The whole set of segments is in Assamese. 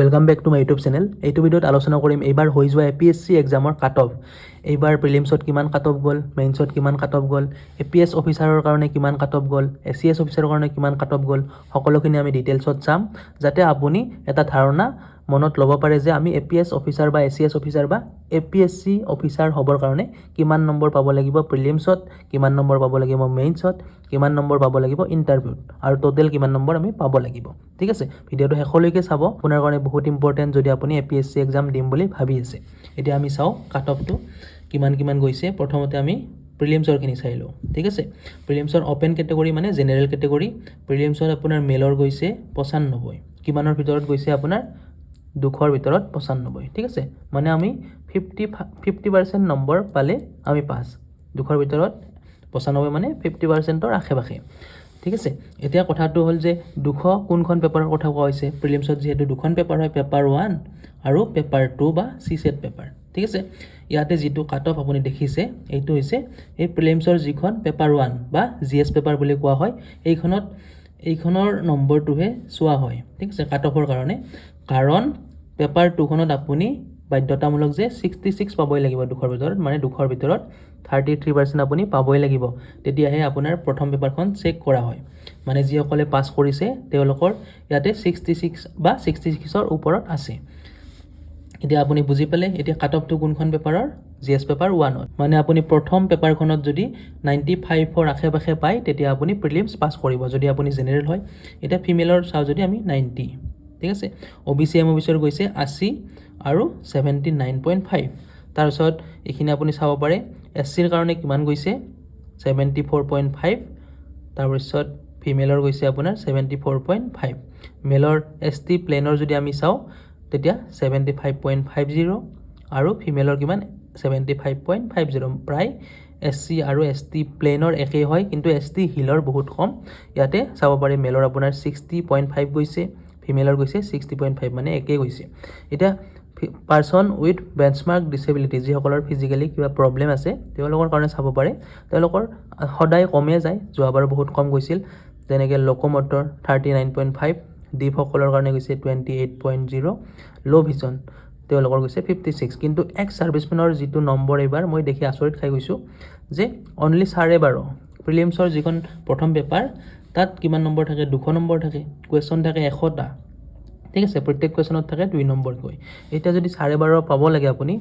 Welcome back to my YouTube channel এইটো ভিডিঅ'ত আলোচনা কৰিম এইবাৰ হৈ যোৱা এ পি এছ চি এক্সামৰ কাট অফ এইবাৰ প্ৰিলিমছত কিমান কাট অফ গ'ল মেইনছত কিমান কাট অফ গ'ল এ পি এছ অফিচাৰৰ কাৰণে কিমান কাট অফ গ'ল এ চি এছ অফিচাৰৰ কাৰণে কিমান কাট অফ গ'ল সকলোখিনি আমি ডিটেইলছত চাম যাতে আপুনি এটা ধাৰণা মনত ল'ব পাৰে যে আমি এ পি এছ অফিচাৰ বা এ চি এছ অফিচাৰ বা A P S C officer হ'বৰ কাৰণে কিমান নম্বৰ পাব লাগিব প্ৰিলিমছত কিমান নম্বৰ পাব লাগিব মেইনছত কিমান নম্বৰ পাব লাগিব ইণ্টাৰভিউত আৰু টোটেল কিমান নম্বৰ আমি পাব লাগিব। ঠিক আছে? ভিডিঅ'টো শেষলৈকে চাব। আপোনাৰ কাৰণে বহুত ইম্পৰ্টেণ্ট যদি আপুনি A P S C exam দিম বুলি ভাবি আছে। এতিয়া আমি চাওঁ কাট অফটো কিমান কিমান গৈছে। প্ৰথমতে আমি প্ৰিলিমছৰখিনি চাই লওঁ। ঠিক আছে? প্ৰিলিমছৰ অ'পেন কেটেগৰী মানে জেনেৰেল কেটেগৰী প্ৰিলিমছত আপোনাৰ মেলৰ গৈছে পঁচান্নব্বৈ কিমানৰ ভিতৰত গৈছে আপোনাৰ দুশৰ ভিতৰত পঁচান্নব্বৈ ঠিক আছে? মানে আমি ফিফটি ফিফটি পাৰ্চেণ্ট নম্বৰ পালে আমি পাছ দুশৰ ভিতৰত পঁচান্নব্বৈ মানে ফিফটি পাৰ্চেণ্টৰ আশে পাশে ঠিক আছে? এতিয়া কথাটো হ'ল যে দুশ কোনখন পেপাৰৰ কথা কোৱা হৈছে? প্ৰিলিমছত যিহেতু দুখন পেপাৰ হয় পেপাৰ ওৱান আৰু পেপাৰ টু বা চি ছেট পেপাৰ ঠিক আছে? ইয়াতে যিটো কাট অফ আপুনি দেখিছে এইটো হৈছে এই প্ৰিলিমছৰ যিখন পেপাৰ ওৱান বা জি এছ পেপাৰ বুলি কোৱা হয় এইখনত এইখনৰ নম্বৰটোহে চোৱা হয়। ঠিক আছে কাট অফৰ কাৰণে। কাৰণ পেপাৰ টুখনত আপুনি বাধ্যতামূলক যে ছিক্সটি ছিক্স পাবই লাগিব দুশৰ ভিতৰত মানে দুশৰ ভিতৰত থাৰ্টি থ্ৰী পাৰ্চেণ্ট আপুনি পাবই লাগিব। তেতিয়াহে আপোনাৰ প্ৰথম পেপাৰখন চেক কৰা হয়। মানে যিসকলে পাছ কৰিছে তেওঁলোকৰ ইয়াতে ছিক্সটি ছিক্স বা ছিক্সটি ছিক্সৰ ওপৰত আছে। এতিয়া আপুনি বুজি পালে, এতিয়া কাট অফটো কোনখন পেপাৰৰ জি এছ পেপাৰ ওৱানত মানে আপুনি প্ৰথম পেপাৰখনত যদি নাইণ্টি ফাইভৰ আশে পাশে পায়, তেতিয়া আপুনি প্ৰিলিমছ পাছ কৰিব, যদি আপুনি জেনেৰেল হয়। এতিয়া ফিমেলৰ চাওঁ যদি আমি নাইণ্টি ঠিক আছে? O' B C M O' B গৈছে আশী আৰু ছেভেণ্টি নাইন পইণ্ট ফাইভ তাৰপিছত এইখিনি আপুনি চাব পাৰে এছ চিৰ কাৰণে কিমান গৈছে? ছেভেণ্টি ফ'ৰ পইণ্ট ফাইভ তাৰপিছত ফিমেলৰ গৈছে আপোনাৰ ছেভেণ্টি ফ'ৰ পইণ্ট ফাইভ মেলৰ এছ টি প্লেনৰ যদি আমি চাওঁ তেতিয়া seventy five point five zero' আৰু ফিমেলৰ কিমান? Seventy five point five zero' প্ৰায় এছ চি আৰু এছ টি প্লেনৰ একেই হয় কিন্তু এছ টি হিলৰ বহুত কম। ইয়াতে চাব পাৰি মেলৰ আপোনাৰ ছিক্সটি পইণ্ট ফাইভ গৈছে ফিমেলৰ গৈছে ছিক্সটি পইণ্ট ফাইভ মানে একেই গৈছে। এতিয়া পাৰ্চন উইথ বেঞ্চমাৰ্ক ডিচেবিলিটি যিসকলৰ ফিজিকেলি কিবা প্ৰব্লেম আছে তেওঁলোকৰ কাৰণে চাব পাৰে। তেওঁলোকৰ সদায় কমে যায় যোৱাবাৰ বহুত কম গৈছিল। যেনেকৈ লোকমটৰ থাৰ্টি নাইন পইণ্ট ফাইভ ডিপসকলৰ কাৰণে গৈছে twenty eight point zero' low' vision তেওঁলোকৰ গৈছে ফিফটি ছিক্স কিন্তু এক্স ছাৰ্ভিচমেনৰ যিটো নম্বৰ এইবাৰ মই দেখি আচৰিত খাই গৈছোঁ যে অনলি চাৰে বাৰ প্ৰিলিমছৰ যিখন প্ৰথম পেপাৰ তাত কিমান নম্বৰ থাকে? দুশ নম্বৰ থাকে কুৱেশ্যন থাকে এশটা ঠিক আছে? প্ৰত্যেক কুৱেশ্যনত থাকে দুই নম্বৰকৈ। এতিয়া যদি চাৰে বাৰ পাব লাগে আপুনি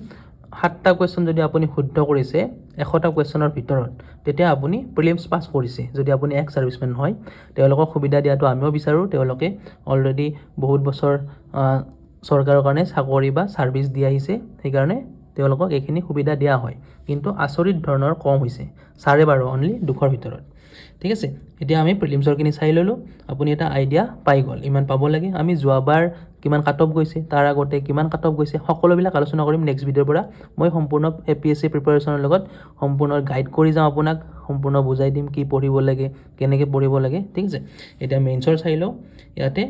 সাতটা কুৱেশ্যন যদি আপুনি শুদ্ধ কৰিছে এশটা কুৱেশ্যনৰ ভিতৰত তেতিয়া আপুনি প্ৰিলিমছ পাছ কৰিছে যদি আপুনি এক্স ছাৰ্ভিচমেন হয়। তেওঁলোকক সুবিধা দিয়াটো আমিও বিচাৰোঁ। তেওঁলোকে অলৰেডি বহুত বছৰ চৰকাৰৰ কাৰণে চাকৰি বা ছাৰ্ভিচ দি আহিছে। সেইকাৰণে তেওঁলোকক এইখিনি সুবিধা দিয়া হয়। কিন্তু আচৰিত ধৰণৰ কম হৈছে। চাৰে বাৰ অনলি দুশৰ ভিতৰত। ঠিক আছে? এতিয়া আমি প্ৰিলিমছৰখিনি চাই ল'লোঁ। আপুনি এটা আইডিয়া পাই গ'ল। ইমান পাব লাগে। আমি যোৱাবাৰ কিমান কাট অফ গৈছে তাৰ আগতে কিমান কাট অফ গৈছে সকলোবিলাক আলোচনা কৰিম নেক্সট ভিডিঅ'ৰ পৰা। মই সম্পূৰ্ণ এ পি এছ চি প্ৰিপাৰেশ্যনৰ লগত সম্পূৰ্ণ গাইড কৰি যাওঁ আপোনাক সম্পূৰ্ণ বুজাই দিম কি পঢ়িব লাগে কেনেকৈ পঢ়িব লাগে ঠিক আছে? এতিয়া মেইনছৰ চাই লওঁ ইয়াতে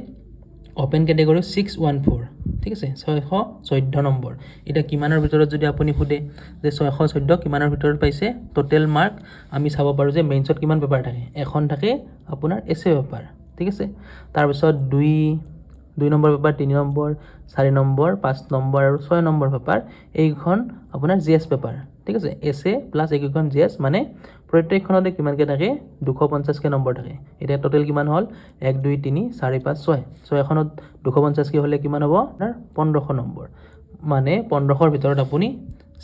open category six one four ঠিক আছে? ছয়শ চৈধ্য নম্বৰ। এতিয়া কিমানৰ ভিতৰত যদি আপুনি সোধে যে ছয়শ চৈধ্য কিমানৰ ভিতৰত পাইছে ট'টেল মাৰ্ক আমি চাব পাৰোঁ যে মেইনছত কিমান পেপাৰ থাকে। এখন থাকে আপোনাৰ এছে পেপাৰ ঠিক আছে? তাৰপিছত দুই দুই নম্বৰ পেপাৰ তিনি নম্বৰ চাৰি নম্বৰ, পাঁচ নম্বৰ আৰু ছয় নম্বৰ পেপাৰ এইখন আপোনাৰ জি এছ পেপাৰ। ঠিক আছে? এছে প্লাছ এইকেইখন জি এছ মানে প্ৰত্যেকখনতে কিমানকৈ থাকে? দুশ পঞ্চাছকৈ নম্বৰ থাকে। এতিয়া ট'টেল কিমান হ'ল? এক, দুই, তিনি, চাৰি, পাঁচ, ছয়। ছয়খনত দুশ পঞ্চাছকৈ হ'লে কিমান হ'ব? আপোনাৰ পোন্ধৰশ নম্বৰ। মানে পোন্ধৰশৰ ভিতৰত আপুনি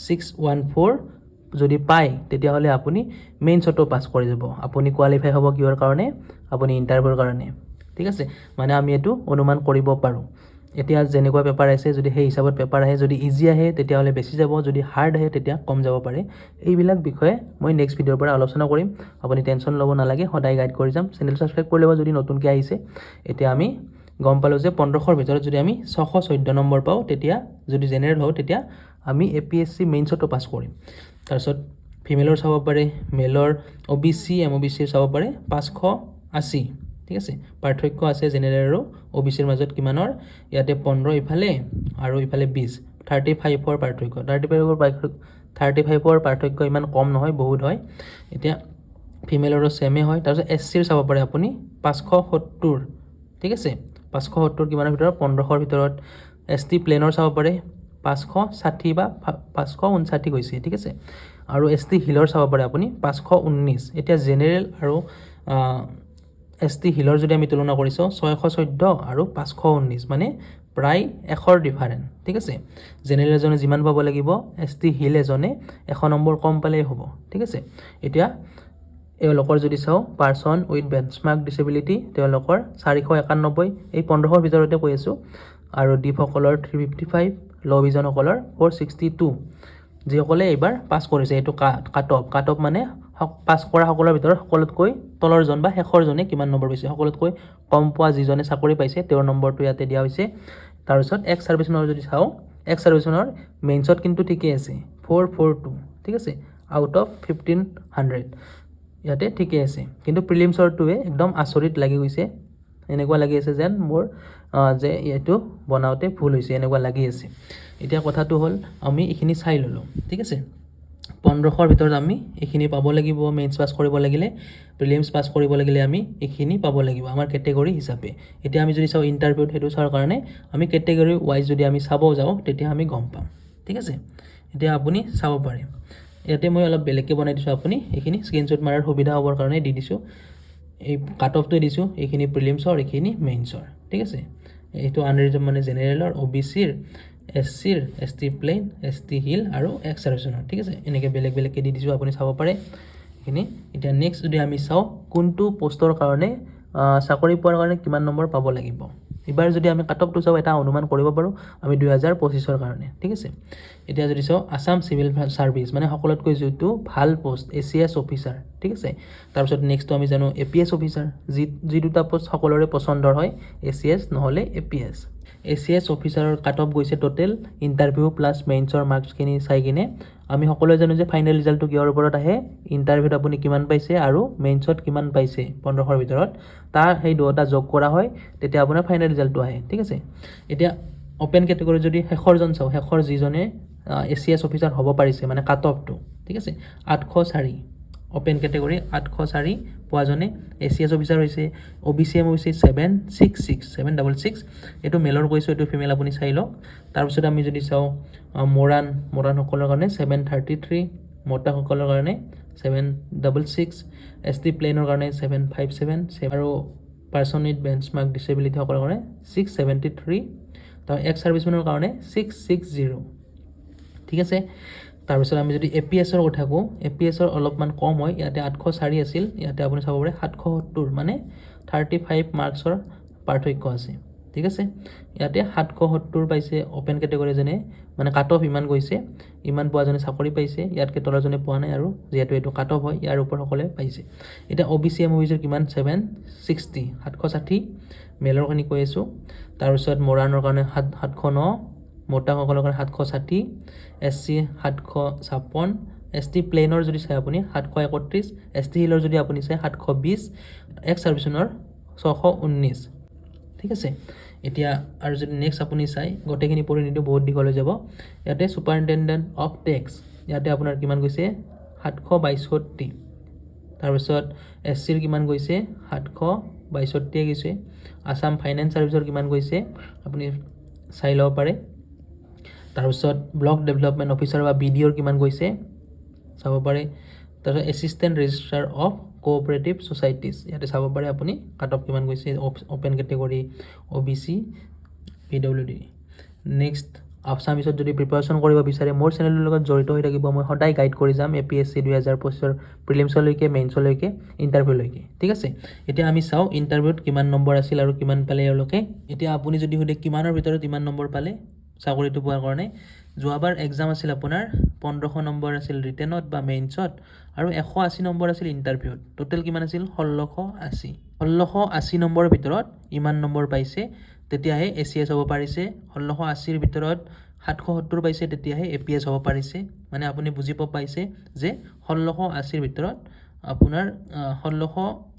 ছিক্স, ওৱান, ফ'ৰ যদি পায়, তেতিয়াহ'লে আপুনি মেইনছতো পাছ কৰি যাব। আপুনি কোৱালিফাই হ'ব কিহৰ কাৰণে? আপুনি ইণ্টাৰভিউৰ কাৰণে। ঠিক আছে? মানে আমি এইটো অনুমান কৰিব পাৰোঁ। এতিয়া যেনেকুৱা পেপাৰ আহিছে, যদি সেই হিচাপত পেপাৰ আহে, যদি ইজি আহে, তেতিয়াহ'লে বেছি যাব, যদি হাৰ্ড আহে, তেতিয়া কম যাব পাৰে। এইবিলাক বিষয়ে মই নেক্সট ভিডিঅ'ৰ পৰা আলোচনা কৰিম। আপুনি টেনশ্যন ল'ব নালাগে, সদায় গাইড কৰি যাম। চেনেল ছাবস্ক্ৰাইব কৰি যদি নতুনকৈ আহিছে, এতিয়া আমি গম পালোঁ যে পোন্ধৰশৰ ভিতৰত যদি আমি ছশ চৈধ্য নম্বৰ পাওঁ, তেতিয়া যদি জেনেৰেল হওঁ, তেতিয়া আমি এ পি এছ চি মেইনছতো পাছ কৰিম। তাৰপিছত ফিমেলৰ চাব পাৰে মেলৰ O' B C M O' B চিৰ চাব পাৰে, পাঁচশো আশী। ঠিক আছে? পাৰ্থক্য আছে জেনেৰেল আৰু অ' বি চিৰ মাজত কিমানৰ? ইয়াতে পোন্ধৰ ইফালে আৰু ইফালে বিছ। থাৰ্টি ফাইভৰ পাৰ্থক্য। থাৰ্টি ফাইভৰ পাৰ্থক্য থাৰ্টি ফাইভৰ পাৰ্থক্য ইমান কম নহয়, বহুত হয়। এতিয়া ফিমেলৰো ছেমে হয়। তাৰপিছত এছ চিৰ চাব পাৰে আপুনি পাঁচশো সত্তৰ। ঠিক আছে? পাঁচশো সত্তৰ কিমানৰ ভিতৰত? পোন্ধৰশৰ ভিতৰত। এছ টি প্লেনৰ চাব পাৰে। পাঁচশো ষাঠি বা পাঁচশো ঊনষাঠি গৈছে। ঠিক আছে? আৰু এছ টি হিলৰ চাব পাৰে আপুনি পাঁচশো ঊনৈছ এতিয়া জেনেৰেল আৰু এছ টি হিলৰ যদি আমি তুলনা কৰিছোঁ ছয়শ চৈধ্য আৰু পাঁচশ ঊনৈছ মানে প্ৰায় এশৰ ডিফাৰেঞ্চ ঠিক আছে? জেনেৰেল এজনে যিমান পাব লাগিব এছ টি হিল এজনে এশ নম্বৰ কম পালেই হ'ব ঠিক আছে? এতিয়া এওঁলোকৰ যদি চাওঁ পাৰ্চন উইথ বেঞ্চমাৰ্ক ডিচেবিলিটি তেওঁলোকৰ চাৰিশ একানব্বৈ এই পোন্ধৰশৰ ভিতৰতে কৈ আছোঁ। আৰু ডিপসকলৰ থ্ৰী ফিফটি ফাইভ ল' ভিজনসকলৰ ফ'ৰ ছিক্সটি টু যিসকলে এইবাৰ পাছ কৰিছে এইটো কা কাট অফ কাট অফ মানে পাছ কৰা সকলৰ ভিতৰত সকলোতকৈ তলৰজন বা শেষৰজনে কিমান নম্বৰ পাইছে? সকলোতকৈ কম পোৱা যিজনে চাকৰি পাইছে তেওঁৰ নম্বৰটো ইয়াতে দিয়া হৈছে। তাৰপিছত এক্স ছাৰ্ভিচনৰ যদি চাওঁ এক্স ছাৰ্ভিচনৰ মেইনছত কিন্তু ঠিকেই আছে। ফ'ৰ ফ'ৰ টু ঠিক আছে? আউট অফ ফিফটিন হাণ্ড্ৰেড ইয়াতে ঠিকেই আছে। কিন্তু প্ৰিলিমছৰটোৱে একদম আচৰিত লাগি গৈছে। এনেকুৱা লাগি আছে যেন মোৰ যে এইটো বনাওঁতে ভুল হৈছে এনেকুৱা লাগি আছে। এতিয়া কথাটো হ'ল আমি এইখিনি চাই ল'লোঁ ঠিক আছে? পোন্ধৰশৰ ভিতৰত আমি এইখিনি পাব লাগিব। মেইনছ পাছ কৰিব লাগিলে প্ৰিলিমছ পাছ কৰিব লাগিলে আমি এইখিনি পাব লাগিব আমাৰ কেটেগৰী হিচাপে। এতিয়া আমি যদি চাওঁ ইণ্টাৰভিউত সেইটো চোৱাৰ কাৰণে আমি কেটেগৰী ৱাইজ যদি আমি চাব যাওঁ, তেতিয়া আমি গম পাম। ঠিক আছে? এতিয়া আপুনি চাব পাৰে। ইয়াতে মই অলপ বেলেগকৈ বনাই দিছোঁ আপুনি। এইখিনি স্ক্ৰীনশ্বট মাৰাৰ সুবিধা হ'বৰ কাৰণে দি দিছোঁ। এই কাট অফটো দিছোঁ, এইখিনি প্ৰিলিমছৰ এইখিনি মেইনছৰ ঠিক আছে? এইটো আনৰিজাৰ্ভ মানে জেনেৰেলৰ অ' বি চিৰ এছ চিৰ S T plain S T hill আৰু এক্স ছাৰ্ভিচনৰ ঠিক আছে? এনেকৈ বেলেগ বেলেগকৈ দি দিছোঁ আপুনি চাব পাৰে। এইখিনি। এতিয়া নেক্সট যদি আমি চাওঁ কোনটো পষ্টৰ কাৰণে চাকৰি পোৱাৰ কাৰণে কিমান নম্বৰ পাব লাগিব? এইবাৰ যদি আমি কাট অফটো চাওঁ এটা অনুমান কৰিব পাৰোঁ আমি দুহেজাৰ পঁচিছৰ কাৰণে ঠিক আছে? এতিয়া যদি চাওঁ আছাম চিভিল ছাৰ্ভিচ মানে সকলোতকৈ যিটো ভাল post A C S officer ঠিক আছে? তাৰপিছত নেক্সটটো আমি জানো এ পি এছ অফিচাৰ যি যি দুটা পষ্ট সকলোৰে পচন্দৰ হয় এ চি এছ নহ'লে A P S A C S অফিচাৰৰ cut off গৈছে টোটেল ইণ্টাৰভিউ প্লাছ মেইনছৰ মাৰ্কছখিনি চাই কিনে। আমি সকলোৱে জানো যে ফাইনেল ৰিজাল্টটো কিহৰ ওপৰত আহে ইণ্টাৰভিউত আপুনি কিমান পাইছে আৰু মেইনছত কিমান পাইছে পোন্ধৰশৰ ভিতৰত। তাৰ সেই দুয়োটা যোগ কৰা হয় তেতিয়া আপোনাৰ ফাইনেল ৰিজাল্টটো আহে ঠিক আছে? এতিয়া অ'পেন কেটেগৰী যদি শেষৰজন চাওঁ শেষৰ যিজনে এ চি এছ অফিচাৰ হ'ব পাৰিছে মানে কাট অফটো ঠিক আছে? আঠশ চাৰি অ'পেন কেটেগৰী আঠশ চাৰি পোৱাজনে এ চি এছ অফিচাৰ হৈছে অ' বি চি এম হৈছে seven six six seven double six এইটো মেলৰ কৈছোঁ এইটো ফিমেল আপুনি চাই লওক। তাৰপিছত আমি যদি চাওঁ মৰাণ মৰাণসকলৰ কাৰণে ছেভেন থাৰ্টি থ্ৰী মতাসকলৰ কাৰণে seven double six S T প্লেনৰ কাৰণে ছেভেন ফাইভ ছেভেন আৰু পাৰ্চন উইথ বেঞ্চমাৰ্ক ডিচেবিলিটিসকলৰ কাৰণে ছিক্স ছেভেণ্টি থ্ৰী তাৰ এক্স ছাৰ্ভিচমেনৰ কাৰণে ছিক্স ছিক্স জিৰ' ঠিক আছে? তাৰপিছত আমি যদি এ পি এছৰ কথা কওঁ এ পি এছৰ অলপমান কম হয় ইয়াতে আঠশ চাৰি আছিল ইয়াতে আপুনি চাব পাৰে সাতশ সত্তৰ মানে থাৰ্টি ফাইভ মাৰ্কছৰ পাৰ্থক্য আছে ঠিক আছে? ইয়াতে সাতশ সত্তৰ পাইছে অ'পেন কেটেগৰীজনে মানে কাট অফ ইমান গৈছে ইমান পোৱাজনে চাকৰি পাইছে ইয়াতকৈ তলৰজনে পোৱা নাই আৰু যিহেতু এইটো কাট অফ হয় ইয়াৰ ওপৰত সকলে পাইছে। এতিয়া অ' বি চি এম অফিচৰ কিমান? ছেভেন ছিক্সটি সাতশ ষাঠি মেলৰখিনি কৈ আছোঁ। তাৰপিছত মৰাণৰ কাৰণে সাত সাতশ ন মতাসকলৰ কাৰণে সাতশ ষাঠি এছ চি সাতশ ছাপন্ন এছ টি প্লেনৰ যদি চাই আপুনি সাতশ একত্ৰিছ এছ টি হিলৰ যদি আপুনি চাই সাতশ বিছ এক্স ছাৰ্ভিচনৰ ছশ ঊনৈছ ঠিক আছে? এতিয়া আৰু যদি নেক্সট আপুনি চাই গোটেইখিনি নিদিওঁ বহুত দীঘল হৈ যাব। ইয়াতে ছুপাৰিণ্টেণ্ডেণ্ট অফ টেক্স ইয়াতে আপোনাৰ কিমান গৈছে? সাতশ বাইষষ্ঠি তাৰপিছত এছ চিৰ কিমান গৈছে? সাতশ বাইষষ্ঠিয়ে গৈছে। আছাম ফাইনেন্স ছাৰ্ভিচৰ কিমান গৈছে? আপুনি চাই ল'ব পাৰে। তাৰপিছত ব্লক ডেভেলপমেণ্ট অফিচাৰ বা বি ডি অ'ৰ কিমান গৈছে চাব পাৰে। তাৰপিছত assistant registrar of cooperative societies ইয়াতে চাব পাৰে আপুনি কাট অফ কিমান গৈছে open category O' B C P W D next আছামিছত যদি প্ৰিপাৰেশ্যন কৰিব বিচাৰে মোৰ চেনেলৰ লগত জড়িত হৈ থাকিব মই সদায় গাইড কৰি যাম এ পি এছ চি দুহেজাৰ পঁচিছৰ প্ৰিলিমছলৈকে মেইনছলৈকে ইণ্টাৰভিউলৈকে ঠিক আছে? এতিয়া আমি চাওঁ ইণ্টাৰভিউত কিমান নম্বৰ আছিল আৰু কিমান পালে এওঁলোকে। এতিয়া আপুনি যদি সোধে কিমানৰ ভিতৰত ইমান নম্বৰ পালে চাকৰিটো পোৱাৰ কাৰণে। যোৱাবাৰ এক্সাম আছিল আপোনাৰ পোন্ধৰশ নম্বৰ আছিল ৰিটেনত বা মেইনছত আৰু এশ আশী নম্বৰ আছিল ইণ্টাৰভিউত টোটেল কিমান আছিল? ষোল্লশ আশী। ষোল্লশ আশী নম্বৰৰ ভিতৰত ইমান নম্বৰ পাইছে তেতিয়াহে এ চি এছ হ'ব পাৰিছে। ষোল্লশ আশীৰ ভিতৰত সাতশ সত্তৰ পাইছে তেতিয়াহে এ পি এছ হ'ব পাৰিছে। মানে আপুনি বুজিব পাইছে যে ষোল্লশ আশীৰ ভিতৰত আপোনাৰ ষোল্লশ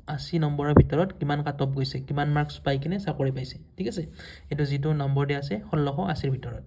আশী নম্বৰৰ ভিতৰত কিমান কাট অফ গৈছে কিমান মাৰ্কছ পাই কিনে চাকৰি পাইছে ঠিক আছে? এইটো যিটো নম্বৰ দিয়া আছে ষোল্লশ আশীৰ ভিতৰত।